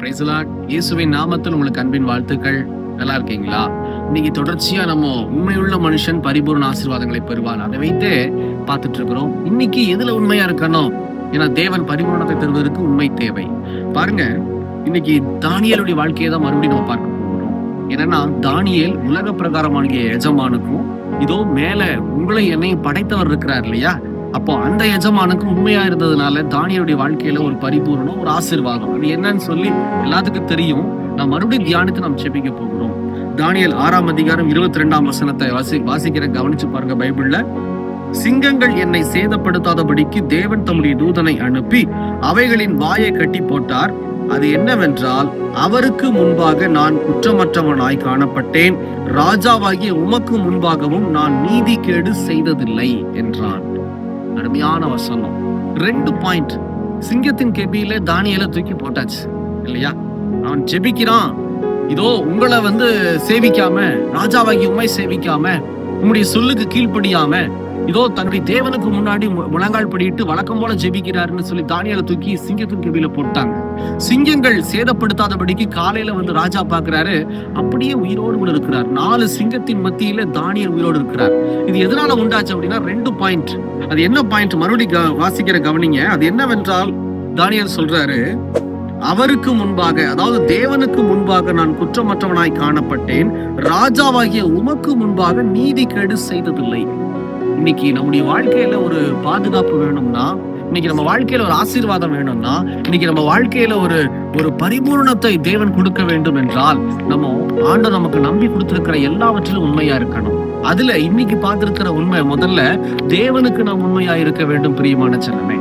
பிரைசலாட் இயேசுவின் நாமத்தில் உங்களுக்கு அன்பின் வாழ்த்துக்கள். நல்லா இருக்கீங்களா? இன்னைக்கு தொடர்ச்சியா நம்ம உண்மையுள்ள மனுஷன் பரிபூர்ண ஆசீர்வாதங்களை பெறுவான் அதை வைத்து பார்த்துட்டு இருக்கிறோம் இன்னைக்கு எதுல உண்மையா இருக்கணும்? ஏன்னா தேவன் பரிபூர்ணத்தை தருவதற்கு உண்மை தேவை. பாருங்க இன்னைக்கு தானியலுடைய வாழ்க்கையை தான் மறுபடியும் நம்ம பார்க்க போகிறோம். என்னன்னா தானியல் உலக பிரகாரமான எஜமானுக்கும் இதோ மேல உங்களை என்னையும் படைத்தவர் இருக்கிறார் இல்லையா? அப்போ அந்த எஜமானுக்கு உண்மையா இருந்ததுனால தானியருடைய வாழ்க்கையில ஒரு பரிபூரணம் ஒரு ஆசீர்வாதம். அது என்னன்னு சொல்லி எல்லாத்துக்கும் தெரியும். நான் மறுபடியும் தியானித்து நாம் செபிக்க போகிறோம். தானியல் ஆறாம் அதிகாரம் இருபத்தி ரெண்டாம் வசனத்தை வாசி வாசிக்கிற கவனிச்சு பாருங்க பைபிள்ல. சிங்கங்கள் என்னை சேதப்படுத்தாதபடிக்கு தேவன் தம்முடைய தூதனை அனுப்பி அவைகளின் வாயை கட்டி போட்டார். அது என்னவென்றால் அவருக்கு முன்பாக நான் குற்றமற்றவனாய் காணப்பட்டேன். ராஜாவாகிய உமக்கு முன்பாகவும் நான் நீதி கேடு செய்ததில்லை என்றான். அருமையான வசனம். ரெண்டு பாயிண்ட் சிங்கத்தின் கெபியில தானியல தூக்கி போட்டாச்சு இல்லையா? அவன் ஜெபிக்கிறான். இதோ உங்களை வந்து சேவிக்காம ராஜாவாகி உண்மை சேவிக்காம உங்களுடைய சொல்லுக்கு கீழ்ப்படியாம இதோ தன்னுடைய தேவனுக்கு முன்னாடி முழங்கால் படிட்டு வழக்கம் போல ஜெபிக்கிறாருன்னு சொல்லி தானியலை தூக்கி சிங்கத்தின் கவியில போட்டாங்க. சிங்கங்கள் சேதப்படுத்தாதபடிக்கு காலையில வந்து ராஜா பாக்குறாரு. அப்படியே உயிரோடு கூட இருக்கிறார். நாலு சிங்கத்தின் மத்தியில தானியல் உயிரோடு இருக்கிறார். இது எதனால உண்டாச்சு அப்படின்னா ரெண்டு பாயிண்ட். அது என்ன பாயிண்ட்? மறுபடியும் க- வாசிக்கிற கவனிங்க. அது என்னவென்றால் தானியல் சொல்றாரு அவருக்கு முன்பாக அதாவது தேவனுக்கு முன்பாக நான் குற்றமற்றவனாய் காணப்பட்டேன். ராஜாவாகிய உமக்கு முன்பாக நீதி கேடு செய்ததில்லை. இன்னைக்கு நம்முடைய வாழ்க்கையில ஒரு பாதுகாப்பு வேணும்னா இன்னைக்கு நம்ம வாழ்க்கையில ஒரு ஆசீர்வாதம் வேணும்னா இன்னைக்கு நம்ம வாழ்க்கையில ஒரு ஒரு பரிபூர்ணத்தை தேவன் கொடுக்க வேண்டும் என்றால் நம்ம ஆண்டு நமக்கு நம்பி கொடுத்திருக்கிற எல்லாவற்றிலும் உண்மையா இருக்கணும். அதுல இன்னைக்கு பார்த்திருக்கிற உண்மை முதல்ல தேவனுக்கு நாம் உண்மையா இருக்க வேண்டும் பிரியமான செல்லமே.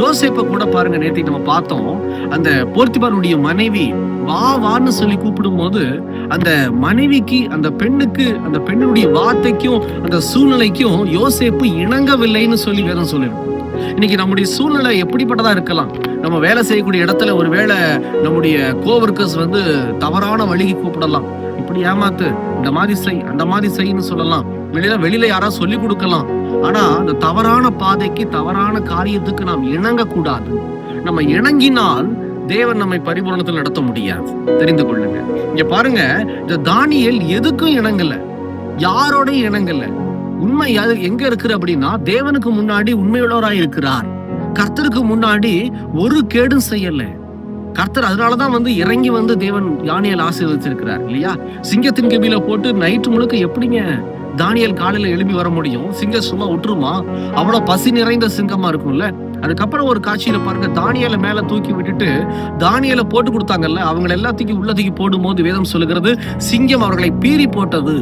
யோசேப்ப கூட பாருங்க நேத்தி நம்ம பார்த்தோம் அந்த போர்த்திபாருடைய மனைவி வா வான்னு சொல்லி கூப்பிடும் போது அந்த மனைவிக்கு அந்த பெண்ணுக்கு அந்த பெண்ணுடைய வார்த்தைக்கும் அந்த சூழ்நிலைக்கும் யோசேப்பு இணங்கவில்லைன்னு சொல்லி வேதம் சொல்லிடும் இன்னைக்கு நம்முடைய சூழ்நிலை எப்படிப்பட்டதா இருக்கலாம்? நம்ம வேலை செய்யக்கூடிய இடத்துல ஒருவேளை நம்முடைய கோவர்க்கர்ஸ் வந்து தவறான வழிக்கு கூப்பிடலாம். இப்படி ஏமாத்து இந்த மாதிரி செய் அந்த மாதிரி செய்ன்னு சொல்லலாம். வெளியில வெளியில யாராவது சொல்லி கொடுக்கலாம். ஆனா அந்த தவறான பாதைக்கு தவறான காரியத்துக்கு நாம் இணங்க கூடாது நம்ம இணங்கினால் தேவன் நம்மை பரிபூரணத்தில் நடத்த முடியாது. தெரிந்து கொள்ளுங்க. இங்க பாருங்க இந்த தானியல் எதுக்கும் இணங்கல. யாரோடையும் இணங்கல. உண்மை அது எங்க இருக்கிற அப்படின்னா தேவனுக்கு முன்னாடி உண்மையுள்ளவராய் இருக்கிறார். கர்த்தருக்கு முன்னாடி ஒரு கேடும் செய்யல. கர்த்தர் அதனாலதான் வந்து இறங்கி வந்து தேவன் தானியல் ஆசீர்வதிச்சிருக்கிறார் இல்லையா? சிங்கத்தின் கபில போட்டு நைட்டு முழுக்க எப்படிங்க தானியல் காலையில எழுப்பி வர முடியும்? சிங்கம் சும்மா விட்டுருமா? அவ்வளவு பசி நிறைந்த சிங்கமா இருக்கும்ல. அதுக்கப்புறம் ஒரு காட்சியில பாருங்க தானியலை மேல தூக்கி விட்டுட்டு தானியலை போட்டு கொடுத்தாங்கல்ல அவங்க எல்லாத்தையும் உள்ள தூக்கி போடும்போது வேதம் சொல்லுகிறது சிங்கம் அவர்களை பீறி போட்டது.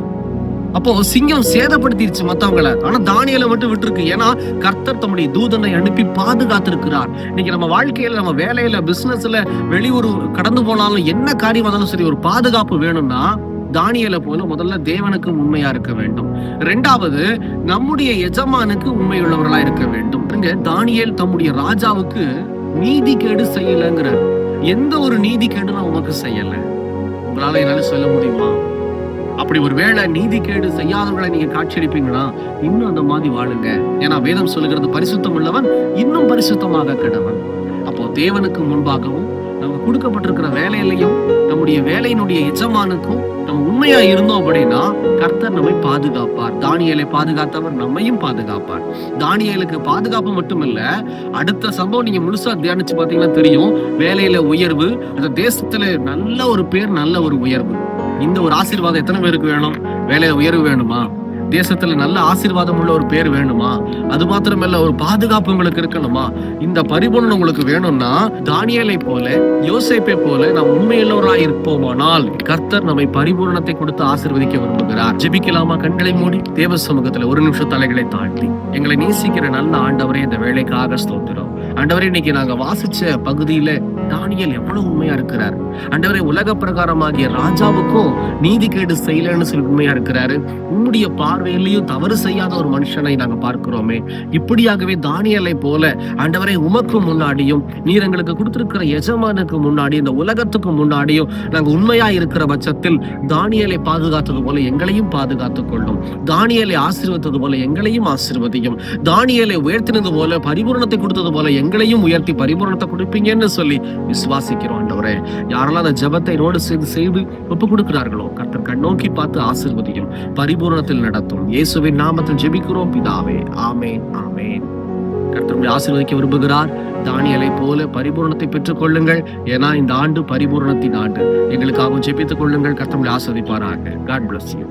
அப்போ சிங்கம் சேதப்படுத்திருச்சு மத்தவங்களை. ஆனா தானியலை மட்டும் விட்டுருக்கு. ஏன்னா கர்த்தர் தம்முடைய தூதனை அனுப்பி பாதுகாத்திருக்கிறார். இன்னைக்கு நம்ம வாழ்க்கையில நம்ம வேலையில பிசினஸ்ல வெளியூர் கடந்து போனாலும் என்ன காரியம் வந்தாலும் சரி ஒரு பாதுகாப்பு வேணும்னா தானியலை போல முதல்ல தேவனுக்கு உண்மையா இருக்க வேண்டும். ரெண்டாவது நம்முடைய எஜமானுக்கு உண்மையுள்ளவர்களா இருக்க வேண்டும். இங்க தானியல் தம்முடைய ராஜாவுக்கு நீதி கேடு செய்யலங்கிறார். எந்த ஒரு நீதி கேடு நான் உமக்கு செய்யல. உங்களால என்னால சொல்ல முடியுமா? அப்படி ஒரு வேளை நீதி கேடு செய்யாதவர்களை நீங்க காட்சியளிப்பீங்களா? இன்னும் அந்த மாதிரி வாழுங்க. ஏன்னா வேதம் சொல்லுகிறது பரிசுத்தம் உள்ளவன் இன்னும் பரிசுத்தமாக கிடவன். அப்போ தேவனுக்கு முன்பாகவும் நமக்கு கொடுக்கப்பட்டிருக்கிற வேலையிலையும் நம்முடைய வேலையினுடைய எஜமானுக்கும் நம்ம உண்மையா இருந்தோம் அப்படின்னா கர்த்தர் நம்மை பாதுகாப்பார். தானியலை பாதுகாத்தவர் நம்மையும் பாதுகாப்பார். தானியலுக்கு பாதுகாப்பு மட்டும் இல்ல அடுத்த சம்பவம் நீங்க முழுசா தியானிச்சு பாத்தீங்கன்னா தெரியும். வேலையில உயர்வு அந்த தேசத்துல நல்ல ஒரு பேர் நல்ல ஒரு உயர்வு. இந்த ஒரு ஆசீர்வாதம் எத்தனை பேருக்கு வேணும்? வேலையில உயர்வு வேணுமா? தேசத்துல நல்ல ஆசீர்வாதம் உள்ள ஒரு பேர் வேணுமா? அது மாத்திரமல்ல ஒரு பாதுகாப்பு உங்களுக்கு இருக்கணுமா? இந்த பரிபூர்ணம் உங்களுக்கு வேணும்னா தானியலை போல யோசேப்பை போல நாம் உண்மையுள்ளவராய் இருப்போமானால் கர்த்தர் நம்மை பரிபூர்ணத்தை கொடுத்து ஆசீர்வதிக்க விரும்புகிறார். ஜெபிக்கலாமா? கண்களை மூடி தேவ சமூகத்துல ஒரு நிமிஷம் தலைகளை தாழ்த்தி. எங்களை நேசிக்கிற நல்ல ஆண்டவரே இந்த வேலைக்காக ஸ்தோத்திரம். ஆண்டவரே இன்னைக்கு நாங்க வாசிச்ச பகுதியில தானியல் எவ்வளவு உண்மையா இருக்கிறார்? அண்டவரை உலக பிரகாரமாகிய ராஜாவுக்கும் நீதி கேடு செய்யலன்னு சொல்லி உண்மையா இருக்கிறாரு. உன்னுடைய பார்வையிலையும் தவறு செய்யாத ஒரு மனுஷனை நாங்க பார்க்கிறோமே. இப்படியாகவே தானியலை போல அண்டவரை உமக்கு முன்னாடியும் நீர் எங்களுக்கு கொடுத்திருக்கிற எஜமானுக்கு முன்னாடி இந்த உலகத்துக்கு முன்னாடியும் நாங்க உண்மையா இருக்கிற பட்சத்தில் தானியலை பாதுகாத்தது போல எங்களையும் பாதுகாத்துக் கொள்ளும். தானியலை ஆசீர்வத்தது போல எங்களையும் ஆசீர்வதியும். தானியலை உயர்த்தினது போல பரிபூரணத்தை கொடுத்தது போல எங்களையும் உயர்த்தி பரிபூரணத்தை கொடுப்பீங்கன்னு சொல்லி விசுவாசிக்கிறோம் ஆண்டவரே. யாரெல்லாம் அந்த ஜபத்தை என்னோடு சேர்ந்து செய்து ஒப்பு கொடுக்கிறார்களோ கர்த்தர் கண்ணோக்கி பார்த்து ஆசிர்வதியும் பரிபூரணத்தில் நடத்தும். இயேசுவின் நாமத்தில் ஜெபிக்கிறோம் பிதாவே. ஆமேன் ஆமேன். கர்த்தர் உங்களை ஆசீர்வதிக்க விரும்புகிறார். தானியலை போல பரிபூரணத்தை பெற்றுக் கொள்ளுங்கள் ஏன்னா இந்த ஆண்டு பரிபூரணத்தின் ஆண்டு. எங்களுக்காகவும் ஜெபித்துக் கொள்ளுங்கள். கர்த்தர் ஆசிர்வதிப்பாராக. God bless you